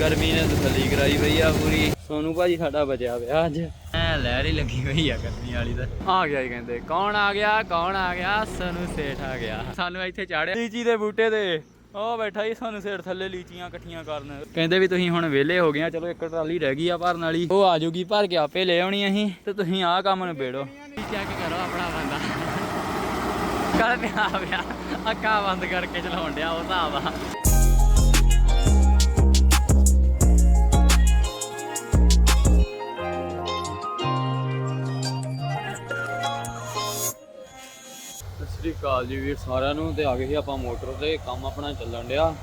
ਗਰਮੀ ਨੇ ਤਸੱਲੀ ਕਰਾਈ ਪਈ ਆ ਪੂਰੀ। ਸੋਨੂ ਭਾਜੀ ਸਾਡਾ ਬਚਿਆ ਪਿਆ ਅੱਜ। ਐ ਲਹਿਰ ਹੀ ਲੱਗੀ ਪਈ ਆ ਗਰਮੀ ਵਾਲੀ ਤਾਂ। ਆ ਗਿਆ ਹੀ ਕਹਿੰਦੇ ਕੌਣ ਆ ਗਿਆ ਕੌਣ ਆ ਗਿਆ? ਸੋਨੂ ਸੇਠ ਆ ਗਿਆ। ਸਾਨੂੰ ਇੱਥੇ ਚਾੜਿਆ। ਲੀਚੀ ਦੇ ਬੂਟੇ ਤੇ। ਉਹ ਬੈਠਾ ਹੀ ਸਾਨੂੰ ਸੇਠ ਥੱਲੇ ਲੀਚੀਆਂ ਇਕੱਠੀਆਂ ਕਰਨ। ਕਹਿੰਦੇ ਵੀ ਤੁਸੀਂ ਹੁਣ ਵਿਹਲੇ ਹੋ ਗਏ ਆ ਚਲੋ ਇੱਕ ਟਰਾਲੀ ਰਹਿ ਗਈ ਆ ਭਰਨ ਵਾਲੀ। ਉਹ ਆ ਜੂਗੀ ਭਰ ਕੇ ਆਪੇ ਲੈ ਆਉਣੀ ਅਸੀਂ। ਤੇ ਤੁਸੀਂ ਆਹ ਕੰਮ ਨਿਬੇੜੋ। ਚੈੱਕ ਕਰੋ ਆਪਣਾ ਬੰਦਾ। ਕਰ ਪਿਆ ਪਿਆ ਅੱਖਾਂ ਬੰਦ ਕਰਕੇ ਚਲਾਉਣ ਡਿਆ ਉਹ ਹਿਸਾਬ ਆ। ਅਕਾਲ ਜੀ ਵੀਰ ਸਾਰਿਆਂ ਨੂੰ ਤੇ ਆ ਗਏ ਸੀ ਆਪਾਂ ਮੋਟਰ ਤੇ, ਕੰਮ ਆਪਣਾ ਚੱਲਣ ਡਿਆ।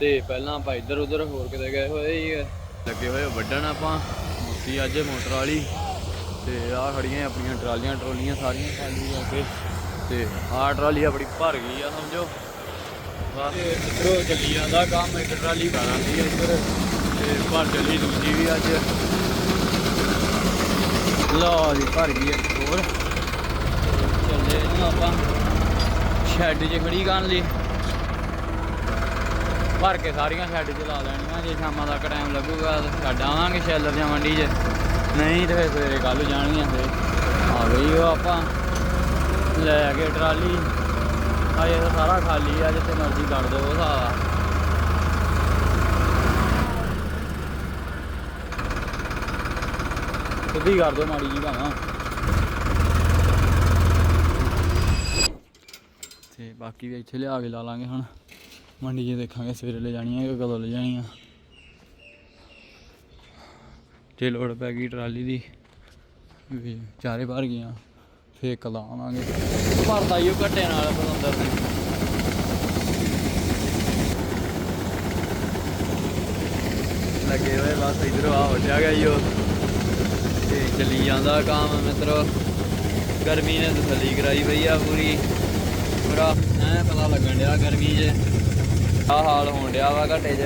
ਤੇ ਪਹਿਲਾਂ ਆਪਾਂ ਇੱਧਰ ਉੱਧਰ ਹੋਰ ਕਿਤੇ ਗਏ ਹੋਏ ਸੀ। ਲੱਗੇ ਹੋਏ ਵੱਢਣ ਆਪਾਂ ਮੁੱਕੀ ਅੱਜ ਮੋਟਰ ਵਾਲੀ। ਤੇ ਆਹ ਖੜੀਆਂ ਆਪਣੀਆਂ ਟਰਾਲੀਆਂ, ਟਰੋਲੀਆਂ ਸਾਰੀਆਂ ਖਾਲੀ ਹੋ ਕੇ ਤੇ ਆਹ ਟਰਾਲੀ ਆਪਣੀ ਭਰ ਗਈ ਆ, ਸਮਝੋ। ਬਸ ਇੱਧਰੋਂ ਚੱਲੀ ਜਾਂਦਾ ਕੰਮ, ਇੱਕ ਟਰਾਲੀ ਭਰਾਂ ਦੀ ਇੱਧਰ। ਤੇ ਭਰ ਚੱਲੀ ਦੂਜੀ ਵੀ ਅੱਜ। ਲਓ ਜੀ, ਭਰ ਗਈ ਇੱਕ ਹੋਰ। ਚੱਲੇ ਇਹਨੂੰ ਆਪਾਂ। ਸ਼ੈੱਡ 'ਚ ਖੜੀ ਕਰਨ ਲਈ। ਭਰ ਕੇ ਸਾਰੀਆਂ ਸ਼ੈੱਡ 'ਚ ਲਾ ਲੈਣੀਆਂ, ਜੇ ਸ਼ਾਮਾਂ ਤੱਕ ਟਾਈਮ ਲੱਗੂਗਾ ਛੱਡ ਆਵਾਂਗੇ ਸ਼ੈਲਰ ਜਾਂ ਮੰਡੀ 'ਚ। ਨਹੀਂ ਤੇ ਫਿਰ ਸਵੇਰੇ ਕੱਲ ਨੂੰ ਜਾਣਗੀਆਂ ਫਿਰ। ਆ ਗਈ ਉਹ ਆਪਾਂ। ਲੈ ਕੇ ਟਰਾਲੀ। ਅਜੇ ਤਾਂ ਸਾਰਾ ਖਾਲੀ ਆ, ਜਿੱਥੇ ਮਰਜ਼ੀ ਕਰ ਦੋ ਉਹ ਹਿਸਾਬ ਸਿੱਧੀ ਕਰ ਦੋ ਮਾੜੀ ਜੀ ਭਾਵਾਂ। ਤੇ ਬਾਕੀ ਵੀ ਇੱਥੇ ਲਿਆ ਕੇ ਲਾ ਲਾਂਗੇ ਹੁਣ। ਮੰਡੀ 'ਚ ਦੇਖਾਂਗੇ, ਸਵੇਰੇ ਲੈ ਜਾਣੀਆਂ ਕਿ ਕਦੋਂ ਲੈ ਜਾਣੀਆਂ। ਜੇ ਲੋੜ ਪੈ ਗਈ ਟਰਾਲੀ ਦੀ, ਵੀ ਚਾਰੇ ਭਰ ਗਈਆਂ, ਫੇਰ ਕਲਾ ਆਵਾਂਗੇ। ਭਰਦਾ ਹੀ ਉਹ ਘੱਟੇ ਨਾਲ ਬਲੰਦਰ ਨੇ ਲੱਗੇ ਹੋਏ ਬਸ ਇਧਰੋਂ ਆ ਹੋ ਜਾਗਾ ਈਓ ਤੇ ਚੱਲੀ ਜਾਂਦਾ ਕੰਮ ਮਿੱਤਰੋ। ਗਰਮੀ ਨੇ ਤਸੱਲੀ ਕਰਾਈ ਪਈ ਆ ਪੂਰੀ। ਪੂਰਾ। ਐ ਪਤਾ ਲੱਗਣ ਡਿਆ ਗਰਮੀ 'ਚ ਆ ਹਾਲ ਹੋਣ ਡਿਆ ਵਾ ਘੱਟੇ 'ਚ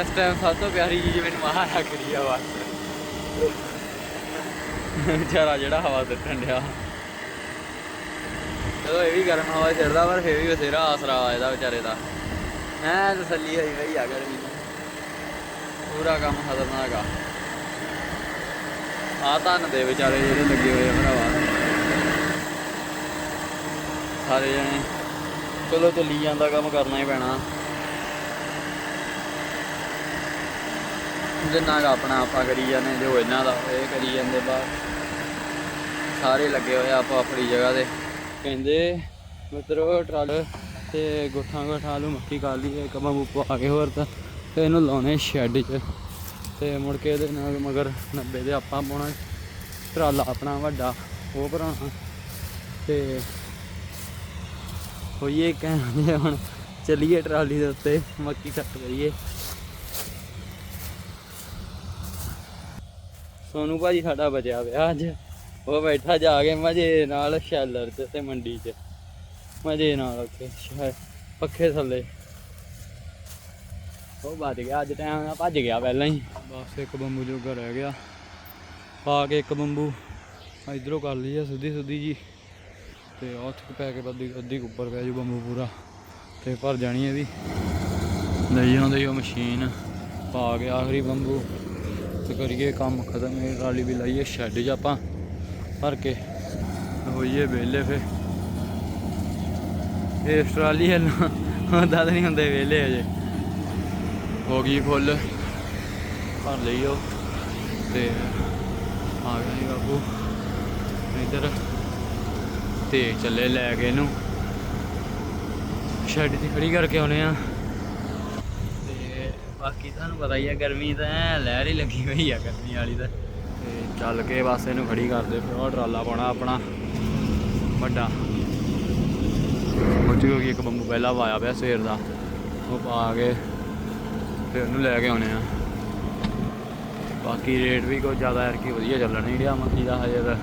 ਇਸ ਟਾਈਮ ਸਭ ਤੋਂ ਪਿਆਰੀ ਚੀਜ਼ ਮੈਨੂੰ ਆਹ ਲੱਗਦੀ ਆ ਬਸ। ਵਿਚਾਰਾ ਜਿਹੜਾ ਹਵਾ ਦਿੱਟਣ ਡਿਆ। ਚਲੋ ਇਹ ਵੀ ਗਰਮ ਹਵਾ ਛੱਡਦਾ ਪਰ ਫੇਰ ਵੀ ਬਥੇਰਾ ਆਸਰਾ ਆ ਇਹਦਾ ਵਿਚਾਰੇ ਦਾ। ਐ ਤਸੱਲੀ ਹੋਈ ਪਈ ਆ ਗਰਮੀ ਦੀ। ਪੂਰਾ ਕੰਮ ਖਤਰਨਾਕ ਆ। ਆ ਧੰਨ ਦੇ ਵਿਚਾਰੇ ਜਿਹੜੇ ਲੱਗੇ ਹੋਏ ਆ ਭਰਾਵਾ। ਸਾਰੇ ਜਣੇ। ਚਲੋ ਚੱਲੀ ਜਾਂਦਾ ਕੰਮ ਕਰਨਾ ਹੀ ਪੈਣਾ। ਜਿੰਨਾ ਕੁ ਆਪਣਾ ਆਪਾਂ ਕਰੀ ਜਾਂਦੇ, ਜੋ ਇਹਨਾਂ ਦਾ, ਇਹ ਕਰੀ ਜਾਂਦੇ ਬਾਹਰ। ਸਾਰੇ ਲੱਗੇ ਹੋਏ ਆ ਆਪੋ ਆਪਣੀ ਜਗ੍ਹਾ ਤੇ। ਕਹਿੰਦੇ, ਮਿੱਤਰੋ ਟਰਾਲ ਤੇ ਗੁੱਠਾਂ ਗੁੱਠਾਂ ਨੂੰ ਮੱਕੀ ਕਰ ਲਈ ਇੱਕ ਬੰਬੂ ਆ ਕੇ ਹੋਰ ਤਾਂ ਤੇ ਇਹਨੂੰ ਲਾਉਣੇ ਸ਼ੈੱਡ 'ਚ। ਤੇ ਮੁੜ ਕੇ ਇਹਦੇ ਨਾਲ ਮਗਰ 90 ਦੇ ਆਪਾਂ ਪਾਉਣਾ। ਟਰਾਲਾ ਆਪਣਾ ਵੱਡਾ, ਉਹ ਭਰਾਉਣਾ। ਤੇ ਹੋਈਏ ਕਹਿੰਦੇ ਹੁਣ ਚੱਲੀਏ ਟਰਾਲੀ ਦੇ ਉੱਤੇ ਮੱਕੀ ਕੱਟ ਕਰੀਏ। ਸੋਨੂ ਭਾਜੀ ਸਾਡਾ ਬਚਿਆ ਪਿਆ ਅੱਜ। ਉਹ ਬੈਠਾ ਜਾ ਕੇ ਮਜੇ ਨਾਲ ਸ਼ੈਲਰ 'ਚ ਤੇ ਮੰਡੀ 'ਚ। ਮਜੇ ਨਾਲ ਉੱਥੇ ਪੱਖੇ ਥੱਲੇ। ਉਹ ਬਚ ਗਿਆ, ਅੱਜ ਟਾਈਮ ਨਾਲ ਭੱਜ ਗਿਆ ਪਹਿਲਾਂ ਹੀ। ਬਸ ਇੱਕ ਬੰਬੂ ਜੋਗਾ ਰਹਿ ਗਿਆ। ਪਾ ਕੇ ਇੱਕ ਬੰਬੂ। ਇਧਰੋਂ ਕਰ ਲਈ ਆ ਸਿੱਧੀ ਸਿੱਧੀ ਜੀ। ਤੇ ਉੱਥੇ ਪੈ ਕੇ ਅੱਧੀ ਅੱਧੀ ਉੱਪਰ ਪੈ ਜੂ ਬੰਬੂ ਪੂਰਾ ਤੇ ਭਰ ਜਾਣੀ ਇਹ ਵੀ ਲਈ ਜਾਂਦੇ ਉਹ ਮਸ਼ੀਨ ਪਾ ਕੇ ਆਖਰੀ ਬੰਬੂ ਤੇ ਕਰੀਏ ਕੰਮ ਖਤਮ, ਇਹ ਟਰਾਲੀ ਵੀ ਲਾਈਏ, ਸ਼ੈੱਡ 'ਚ ਆਪਾਂ ਭਰ ਕੇ ਹੋਈਏ ਵਿਹਲੇ ਫੇ ਇਹ ਟਰਾਲੀ ਹੈ ਹੁੰਦਾ ਤਾਂ ਨਹੀਂ ਹੁੰਦੇ ਵਿਹਲੇ ਅਜੇ ਹੋ ਗਈ ਫੁੱਲ, ਭਰ ਲਈ ਉਹ ਤੇ ਆ ਗਿਆ ਬਾਬੂ ਇੱਧਰ ਤੇ ਚੱਲੇ ਲੈ ਕੇ ਇਹਨੂੰ। ਸ਼ੈੱਡ 'ਤੇ ਖੜੀ ਕਰਕੇ ਆਉਨੇ ਆ। ਤੇ ਬਾਕੀ ਤੁਹਾਨੂੰ ਪਤਾ ਹੀ ਆ, ਗਰਮੀ ਤਾਂ ਐ ਲਹਿਰ ਹੀ ਲੱਗੀ ਹੋਈ ਆ ਗਰਮੀ ਵਾਲੀ ਤਾਂ। ਤੇ ਚੱਲ ਕੇ ਬਸ ਇਹਨੂੰ ਖੜੀ ਕਰਦੇ ਫਿਰ ਉਹ ਟਰਾਲਾ ਪਾਉਣਾ ਆਪਣਾ। ਵੱਡਾ। ਉੱਚੀ ਹੋ ਗਈ, ਇੱਕ ਬੰਬੂ ਪਹਿਲਾਂ ਵਾਇਆ ਪਿਆ ਸਵੇਰ ਦਾ। ਉਹ ਪਾ ਕੇ ਤੇ ਉਹਨੂੰ ਲੈ ਕੇ ਆਉਣੇ ਆ। ਬਾਕੀ ਰੇਟ ਵੀ ਕੋਈ ਜ਼ਿਆਦਾ ਯਾਰ ਕੀ ਵਧੀਆ ਚੱਲਣ ਨਹੀਂ ਰਿਹਾ ਮੱਕੀ ਦਾ ਹਜੇ ਤਾਂ।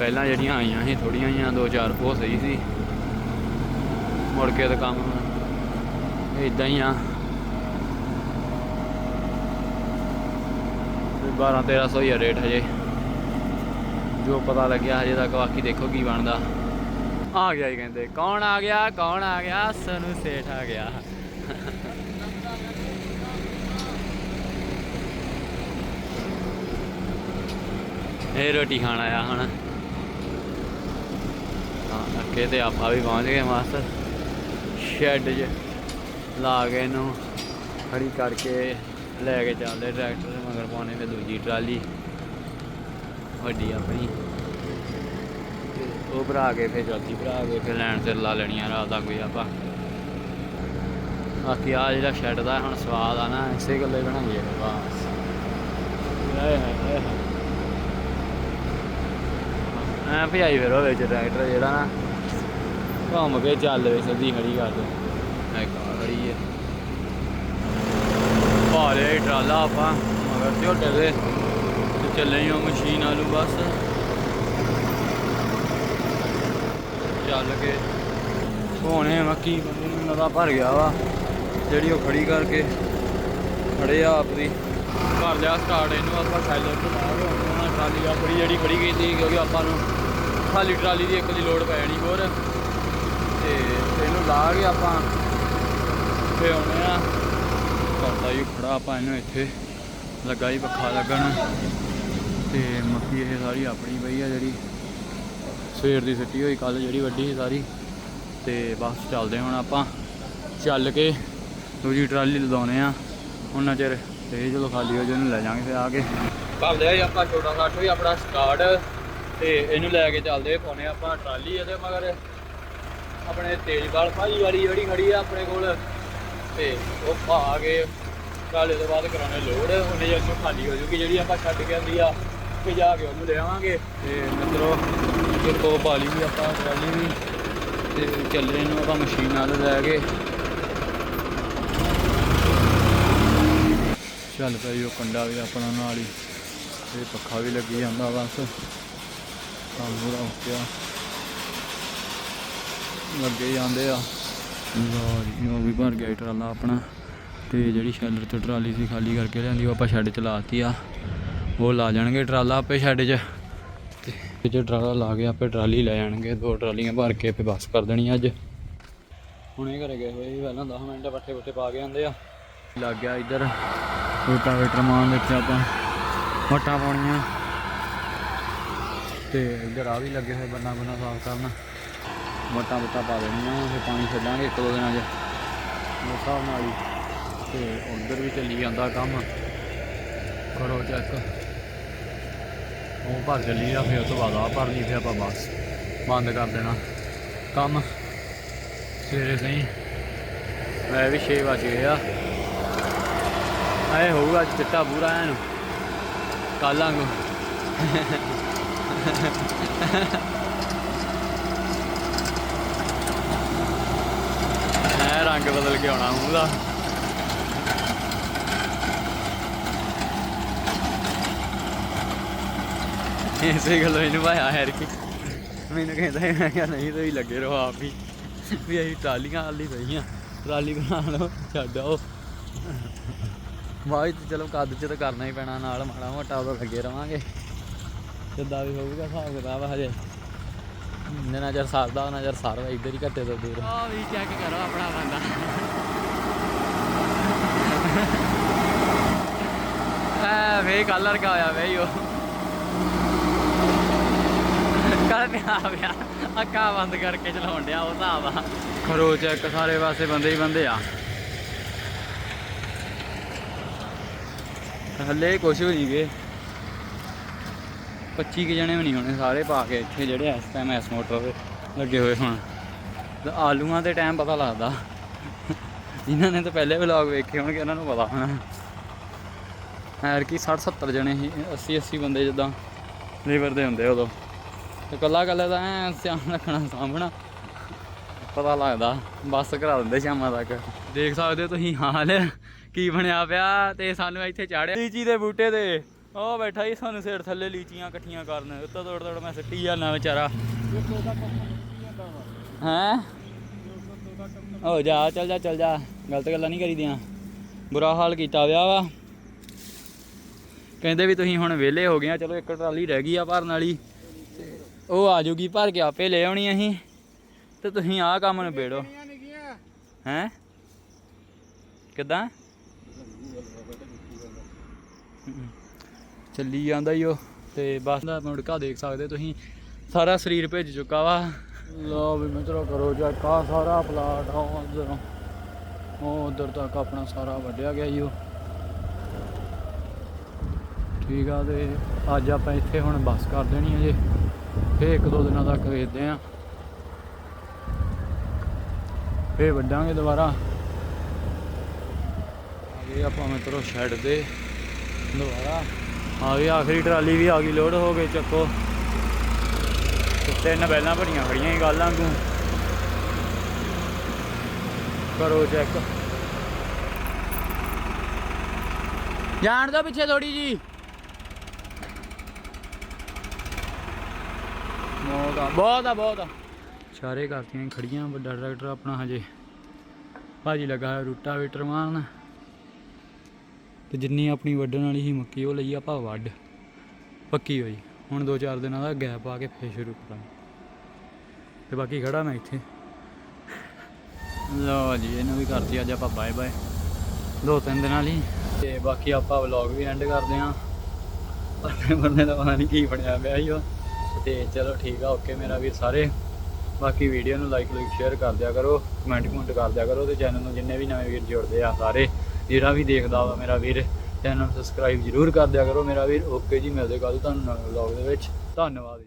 ਪਹਿਲਾਂ ਜਿਹੜੀਆਂ ਆਈਆਂ ਸੀ ਥੋੜੀਆਂ ਆਈਆਂ ਦੋ ਚਾਰ ਉਹ ਸਹੀ ਸੀ। ਮੁੜ ਕੇ ਤਾਂ ਕੰਮ ਇਦਾਂ ਹੀ ਆ। 12 1300 ਹੀ ਆ ਰੇਟ ਹਜੇ। ਜੋ ਪਤਾ ਲੱਗਿਆ ਹਜੇ ਤੱਕ, ਬਾਕੀ ਦੇਖੋ ਕੀ ਬਣਦਾ। ਆ ਗਿਆ ਹੀ ਕਹਿੰਦੇ, ਕੌਣ ਆ ਗਿਆ, ਕੌਣ ਆ ਗਿਆ? ਸਾਨੂੰ ਸੇਠ ਆ ਗਿਆ। ਇਹ ਰੋਟੀ ਖਾਣ ਆਇਆ ਹਣਾ। ਹਾਂ, ਅੱਗੇ ਤੇ ਆਪਾਂ ਵੀ ਪਹੁੰਚ ਗਏ ਮਾਸਟਰ ਸ਼ੈੱਡ 'ਚ ਲਾ ਕੇ ਇਹਨੂੰ ਖੜੀ ਕਰਕੇ ਲੈ ਕੇ ਚੱਲਦੇ ਟਰੈਕਟਰ ਦੇ ਮਗਰ ਪਾਉਣੇ ਤੇ ਦੂਜੀ ਟਰਾਲੀ। ਵੱਡੀ ਆਪਣੀ। ਉਹ ਭਰਾ ਕੇ ਫਿਰ ਚੌਥੀ ਭਰਾ ਕੇ ਫਿਰ ਲੈਣ ਤੇ ਲਾ ਲੈਣੀਆਂ ਰਾਤ ਦਾ ਕੋਈ ਆਪਾਂ। ਬਾਕੀ ਆ ਜਿਹੜਾ ਸ਼ੈੱਡ ਦਾ ਹੁਣ ਸਵਾਦ ਆ ਨਾ, ਇਸੇ ਗੱਲੇ ਬਣਾਈਏ ਬਸ ਹਾਏ ਹਾਏ ਹਾਏ। ਐ ਭਜਾਈ ਫਿਰ ਉਹ ਵਿੱਚ ਟਰੈਕਟਰ ਜਿਹੜਾ ਨਾ। ਘੁੰਮ ਕੇ ਚੱਲ ਵੇ ਸਿੱਧੀ ਖੜੀ ਕਰ ਦੇ। ਐ ਖੜੀ ਹੈ ਭਾਰੇ ਟਰਾਲਾ ਆਪਾਂ ਮਗਰ ਝੋਟੇ ਦੇ ਤੇ ਚੱਲੇ ਹੀ ਉਹ ਮਸ਼ੀਨ ਆਲੂ ਬਸ। ਚੱਲ ਕੇ। ਹੋਣੇ ਮੱਕੀ ਬੰਦੇ ਨੂੰ ਨਦਾ ਭਰ ਗਿਆ ਵਾ। ਜਿਹੜੀ ਉਹ ਖੜੀ ਕਰਕੇ ਖੜੇ ਆ ਆਪਦੀ ਕਰ ਲਿਆ ਸਟਾਰਟ ਇਹਨੂੰ ਆਪਾਂ ਸਾਈਲੈਂਟ ਤੋਂ ਬਾਹਰ ਹੋਣਾ ਟਰਾਲੀ ਆਪਣੀ ਜਿਹੜੀ ਖੜੀ ਗਈ ਸੀ ਕਿਉਂਕਿ ਆਪਾਂ ਨੂੰ ਖਾਲੀ ਟਰਾਲੀ ਦੀ ਇੱਕ ਦੀ ਲੋਡ ਪੈ ਜਾਣੀ ਹੋਰ। ਤੇ ਇਹਨੂੰ ਲਾ ਕੇ ਆਪਾਂ ਫੇ ਆਉਣੇ ਆ। ਕਰਦਾ ਹੀ ਖੜਾ ਆਪਾਂ ਇਹਨੂੰ ਇੱਥੇ ਲੱਗਾ ਹੀ ਪੱਖਾ ਲੱਗਣ। ਤੇ ਮੱਕੀ ਇਹ ਸਾਰੀ ਆਪਣੀ ਪਈ ਆ ਜਿਹੜੀ। ਸਵੇਰ ਦੀ ਸਿੱਟੀ ਹੋਈ ਕੱਲ ਜਿਹੜੀ ਵੱਡੀ ਸੀ ਸਾਰੀ। ਤੇ ਬਸ ਚੱਲਦੇ ਹੁਣ ਆਪਾਂ। ਚੱਲ ਕੇ ਦੂਜੀ ਟਰਾਲੀ ਲਦਾਉਣੇ ਆ। ਉਹਨਾਂ ਚਿਰ ਤੇ ਚਲੋ ਖਾਲੀ ਹੋ ਜਾਏ ਲੈ ਜਾਾਂਗੇ ਫਿਰ ਆ ਕੇ। ਭਾਵਦੇ ਆ ਆਪਾਂ ਛੋਟਾ ਸਾਠ ਹੋਈ ਆਪਣਾ ਸਟਾਰਟ। ਤੇ ਇਹਨੂੰ ਲੈ ਕੇ ਚੱਲਦੇ ਪਾਉਣੇ ਆਪਾਂ ਟਰਾਲੀ ਇਹਦੇ ਮਗਰ। ਆਪਣੇ ਤੇਜਪਾਲ ਭਾਈ ਵਾਲੀ ਜਿਹੜੀ ਖੜੀ ਆ ਆਪਣੇ ਕੋਲ। ਤੇ ਉਹ ਪਾ ਕੇ ਕਾਲੇ ਤੋਂ ਬਾਅਦ ਕਰਾਉਣੇ ਲੋਡ। ਉਹਨੇ ਜੇ ਉਹਨੂੰ ਖਾਲੀ ਹੋ ਜੂਗੀ ਜਿਹੜੀ ਆਪਾਂ ਛੱਡ ਕੇ ਆਂਦੀ ਆ। ਤੇ ਜਾ ਕੇ ਉਹਨੂੰ ਲੈ ਆਵਾਂਗੇ ਤੇ ਮਿੱਤਰੋ ਤੇ ਕੋ ਬਾਲੀ ਵੀ ਆਪਾਂ ਟਰਾਲੀ ਵੀ। ਤੇ ਚੱਲੇ ਇਹਨੂੰ ਆਪਾਂ ਮਸ਼ੀਨ ਨਾਲ ਲੈ ਕੇ। ਚੱਲ ਪਿਆ ਜੀ ਉਹ ਕੰਡਾ ਵੀ ਆਪਣਾ ਨਾਲ ਹੀ। ਤੇ ਪੱਖਾ ਵੀ ਲੱਗੀ ਜਾਂਦਾ ਬਸ। ਕੰਮ ਪੂਰਾ ਹੋ ਗਿਆ ਲੱਗੇ ਜਾਂਦੇ ਆ। ਲਓ ਜੀ, ਉਹ ਵੀ ਭਰ ਗਿਆ ਟਰਾਲਾ ਆਪਣਾ। ਤੇ ਜਿਹੜੀ ਸ਼ੈਲਰ ਤੋਂ ਟਰਾਲੀ ਸੀ ਖਾਲੀ ਕਰਕੇ ਲਿਆਂਦੀ, ਉਹ ਆਪਾਂ ਸ਼ੈੱਡ ਚ ਲਾਤੀ ਆ। ਉਹ ਲਾ ਜਾਣਗੇ ਟਰਾਲਾ ਆਪੇ ਸ਼ੈੱਡ 'ਚ। ਤੇ ਜੇ ਟਰਾਲਾ ਲਾ ਕੇ ਆਪੇ ਟਰਾਲੀ ਲੈ ਜਾਣਗੇ, ਦੋ ਟਰਾਲੀਆਂ ਭਰ ਕੇ ਫੇ ਬੱਸ ਕਰ ਦੇਣੀ ਅੱਜ। ਹੁਣੇ ਘਰੇ ਗਏ ਹੋਏ ਸੀ, ਪਹਿਲਾਂ 10 ਮਿੰਟ ਪੱਠੇ ਪੁੱਠੇ ਪਾ ਕੇ ਆਂਦੇ ਆ। ਲੱਗ ਗਿਆ ਇੱਧਰ। ਰੋਟਾਵੇਟਰ ਮਾਰਨ ਦੇਖਿਆ ਆਪਾਂ। ਵਟਾਂ ਪਾਉਣੀਆਂ। ਤੇ ਇੱਧਰ ਆ ਵੀ ਲੱਗੇ ਹੋਏ ਬੰਨਾ ਬੰਨਾ ਸਾਫ਼ ਕਰਨ। ਵਟਾਂ ਵਟਾਂ ਪਾ ਦੇਣੀਆਂ ਫਿਰ ਪਾਣੀ ਛੱਡਾਂਗੇ ਇੱਕ ਦੋ ਦਿਨਾਂ 'ਚ। ਉਸ ਹਿਸਾਬ ਨਾਲ ਹੀ। ਤੇ ਉਧਰ ਵੀ ਚੱਲੀ ਜਾਂਦਾ ਕੰਮ। ਕਰੋ ਚੈੱਕ ਉਹ ਭਰ ਚੱਲੀ ਆ, ਫਿਰ ਉਸ ਤੋਂ ਬਾਅਦ ਆ ਭਰ ਲਈ, ਫਿਰ ਆਪਾਂ ਬਸ ਬੰਦ ਕਰ ਦੇਣਾ ਕੰਮ। ਸਵੇਰੇ ਸਹੀ। ਮੈਂ ਵੀ 6 ਵਜ ਗਏ ਆ। ਆਏ ਹੋਊਗਾ, ਚਿੱਟਾ ਪੂਰਾ ਐਨ। ਕੱਲ੍ਹ ਵਾਂਗੂ। ਐ ਰੰਗ ਬਦਲ ਕੇ ਆਉਣਾ ਮੂੰਹ ਦਾ। ਇਸੇ ਗੱਲੋਂ ਇਹਨੂੰ ਭਾਇਆ ਹੈਰ ਕੀ। ਮੈਨੂੰ ਕਹਿੰਦਾ ਸੀ, ਮੈਂ ਕਿਹਾ ਨਹੀਂ ਤੁਸੀਂ ਲੱਗੇ ਰਹੋ ਆਪ ਹੀ। ਵੀ ਅਸੀਂ ਟਰਾਲੀਆਂ ਹਾਲੀ ਪਈਆਂ ਟਰਾਲੀ ਬਣਾ ਲਓ ਛੱਡ ਆਓ। ਬਾਈ ਤੇ ਚਲੋ ਕੱਦ ਚ ਤਾਂ ਕਰਨਾ ਹੀ ਪੈਣਾ ਨਾਲ ਮਾੜਾ ਮੋਟਾ ਉਦੋਂ ਲੱਗੇ ਰਵਾਂਗੇ। ਜਿੱਦਾਂ ਵੀ ਹੋਊਗਾ ਹਿਸਾਬ ਕਿਤਾਬ ਹਜੇ। ਜਿੰਨਾ ਚਿਰ ਸਰਦਾ ਚਿਰ ਸਰਦਾ ਇੱਧਰ ਹੀ ਘੱਟੇ ਤੋਂ ਦੂਰ। ਆ ਵੀ ਚੈੱਕ ਕਰੋ ਆਪਣਾ ਬੰਦਾ। ਆ ਵੇ ਕਲਰ ਕਾ ਹੋਇਆ ਵੇ ਉਹ ਕਰਨ ਆ ਪਿਆ ਅੱਖਾਂ ਬੰਦ ਕਰਕੇ ਚਲਾਉਣ ਡਿਆ ਉਹ ਹਿਸਾਬ ਆ। ਖਰੋ ਚੈੱਕ ਸਾਰੇ ਪਾਸੇ ਬੰਦੇ ਹੀ ਬੰਦੇ ਆ। ਹੱਲੇ ਕੁਛ ਵੀ ਨਹੀਂ ਗਏ 25 ਕਿ ਜਣੇ ਵੀ ਨਹੀਂ ਹੋਣੇ, ਸਾਰੇ ਪਾ ਕੇ ਇੱਥੇ ਜਿਹੜੇ ਇਸ ਟਾਈਮ ਇਸ ਮੋਟਰ ਤੇ ਲੱਗੇ ਹੋਏ ਹੁਣ। ਆਲੂਆਂ ਦੇ ਟਾਈਮ ਪਤਾ ਲੱਗਦਾ। ਜਿਨ੍ਹਾਂ ਨੇ ਤਾਂ ਪਹਿਲੇ ਵਲੌਗ ਵੇਖੇ ਹੋਣਗੇ, ਉਹਨਾਂ ਨੂੰ ਪਤਾ ਹੋਣਾ। ਐਰ ਕੀ 60 70 ਜਣੇ ਸੀ 80 80 ਬੰਦੇ ਜਿੱਦਾਂ ਲੇਬਰ ਦੇ ਹੁੰਦੇ ਉਦੋਂ। ਤੇ ਕੱਲਾ ਕੱਲਾ ਤਾਂ ਐ ਧਿਆਨ ਰੱਖਣਾ, ਸਾਂਭਣਾ, ਪਤਾ ਲੱਗਦਾ। ਬੱਸ ਕਰਾ ਦਿੰਦੇ ਸ਼ਾਮਾਂ ਤੱਕ। ਦੇਖ ਸਕਦੇ ਹੋ ਤੁਸੀਂ ਹਾਲ, ਕੀ ਬਣਿਆ ਪਿਆ ਤੇ ਸਾਨੂੰ ਇੱਥੇ ਚਾੜਿਆ ਲੀਚੀ ਦੇ ਬੂਟੇ ਤੇ। ਉਹ ਬੈਠਾ ਹੀ ਸਾਨੂੰ ਸਿਰ ਥੱਲੇ ਲੀਚੀਆਂ ਇਕੱਠੀਆਂ ਕਰਨ। ਉੱਤੋਂ ਤੋੜ ਤੋੜ ਮੈਂ ਸਿੱਟੀ ਜਾਂਦਾ ਵਿਚਾਰਾ। ਹੈਂ? ਹੋ ਜਾ, ਚੱਲ ਜਾ ਚੱਲ ਜਾ। ਗਲਤ ਗੱਲਾਂ ਨਹੀਂ ਕਰੀਦੀਆਂ। ਬੁਰਾ ਹਾਲ ਕੀਤਾ ਵਿਆ ਵਾ। ਕਹਿੰਦੇ ਵੀ ਤੁਸੀਂ ਹੁਣ ਵਿਹਲੇ ਹੋ ਗਏ ਆ। ਚਲੋ ਇੱਕ ਟਰਾਲੀ ਰਹਿ ਗਈ ਆ ਭਰਨ ਵਾਲੀ। ਉਹ ਆ ਜੂਗੀ ਭਰ ਕੇ ਆਪੇ ਲੈ ਆਉਣੀ ਅਸੀਂ। ਤੇ ਤੁਸੀਂ ਆਹ ਕੰਮ ਨਿਬੇੜੋ। ਹੈਂ? ਕਿੱਦਾਂ? ਚੱਲੀ ਜਾਂਦਾ ਈ ਉਹ, ਤੇ ਬੱਸ ਦਾ ਮੁੜਕਾ ਦੇਖ ਸਕਦੇ ਤੁਸੀਂ। ਸਾਰਾ ਸਰੀਰ ਭਿੱਜ ਚੁੱਕਾ ਵਾ। ਲਓ ਵੀ ਮਿੱਤਰੋ ਕਰੋ ਚੈੱਕ ਆ ਸਾਰਾ ਪਲਾਟ ਆ ਉਧਰ। ਉਹ ਉਧਰ ਤੱਕ ਆਪਣਾ ਸਾਰਾ ਵੱਢਿਆ ਗਿਆ ਜੀ ਉਹ। ਠੀਕ ਆ ਤੇ ਅੱਜ ਆਪਾਂ ਇੱਥੇ ਹੁਣ ਬੱਸ ਕਰ ਦੇਣੀ ਹੈ ਜੇ। ਫੇਰ ਇੱਕ ਦੋ ਦਿਨਾਂ ਤੱਕ ਵੇਖਦੇ ਆ। ਫੇਰ ਵੱਢਾਂਗੇ ਦੁਬਾਰਾ। ਆ ਗਏ ਆਪਾਂ ਮਿੱਤਰੋ ਛੱਡ ਦੇ। ਦੁਬਾਰਾ। ਆ ਗਈ ਆਖਰੀ ਟਰਾਲੀ ਵੀ ਆ ਗਈ, ਲੋਡ ਹੋ ਗਈ, ਚੱਕੋ। ਤਿੰਨ ਬੈਲਾਂ ਭਰੀਆਂ ਖੜੀਆਂ ਹੀ ਗੱਲਾਂ ਨੂੰ ਕਰੋ ਚੈੱਕ ਜਾਣ ਦੋ ਪਿੱਛੇ ਥੋੜੀ ਜੀ। ਬਹੁਤ ਆ ਬਹੁਤ ਆ ਬਹੁਤ ਆ। ਸਾਰੇ ਕਰਤੀਆਂ ਖੜੀਆਂ, ਵੱਡਾ ਟਰੈਕਟਰ ਆਪਣਾ ਹਜੇ। ਭਾਜੀ ਲੱਗਾ ਹੈ ਰੂਟਾ ਵੇਟਰ ਮਾਰਨ ਤੇ ਜਿੰਨੀ ਆਪਣੀ ਵੱਢਣ ਵਾਲੀ ਸੀ ਮੱਕੀ, ਉਹ ਲਈ ਆਪਾਂ ਵੱਢ। ਪੱਕੀ ਹੋਈ। ਹੁਣ 2-4 ਦਿਨਾਂ ਦਾ ਗੈਪ ਆ ਕੇ ਫੇਰ ਸ਼ੁਰੂ ਕਰਾਂਗੇ। ਤੇ ਬਾਕੀ ਖੜਾ ਮੈਂ ਇੱਥੇ। ਲਓ ਜੀ, ਇਹਨੂੰ ਵੀ ਕਰਤੀ ਅੱਜ ਆਪਾਂ ਬਾਏ ਬਾਏ। ਦੋ ਤਿੰਨ ਦਿਨਾਂ ਲਈ। ਤੇ ਬਾਕੀ ਆਪਾਂ ਵਲੌਗ ਵੀ ਐਂਡ ਕਰਦੇ ਆਂ। ਪਰ ਬੰਦੇ ਦਾ ਪਤਾ ਨਹੀਂ ਕੀ ਬਣਿਆ ਪਿਆ ਸੀ ਉਹ। ਤੇ ਚਲੋ ਠੀਕ ਆ ਓਕੇ ਮੇਰਾ ਵੀ ਸਾਰੇ। ਬਾਕੀ ਵੀਡੀਓ ਨੂੰ ਲਾਈਕ ਲਾਈਕ ਸ਼ੇਅਰ ਕਰ ਦਿਆ ਕਰੋ। ਕਮੈਂਟ ਕਮੈਂਟ ਕਰ ਦਿਆ ਕਰੋ ਤੇ ਚੈਨਲ ਨੂੰ ਜਿੰਨੇ ਵੀ ਨਵੇਂ ਵੀਰ ਜੁੜਦੇ ਆ ਸਾਰੇ। ਜਿਹੜਾ ਵੀ ਦੇਖਦਾ ਵਾ ਮੇਰਾ ਵੀਰ ਚੈਨਲ ਨੂੰ ਸਬਸਕ੍ਰਾਈਬ ਜ਼ਰੂਰ ਕਰ ਦਿਆ ਕਰੋ ਮੇਰਾ ਵੀਰ। ਓਕੇ ਜੀ, ਮਿਲਦੇ ਕੱਲ ਤੁਹਾਨੂੰ ਨਵੇਂ ਵਲੌਗ ਦੇ ਵਿੱਚ। ਧੰਨਵਾਦ ਜੀ।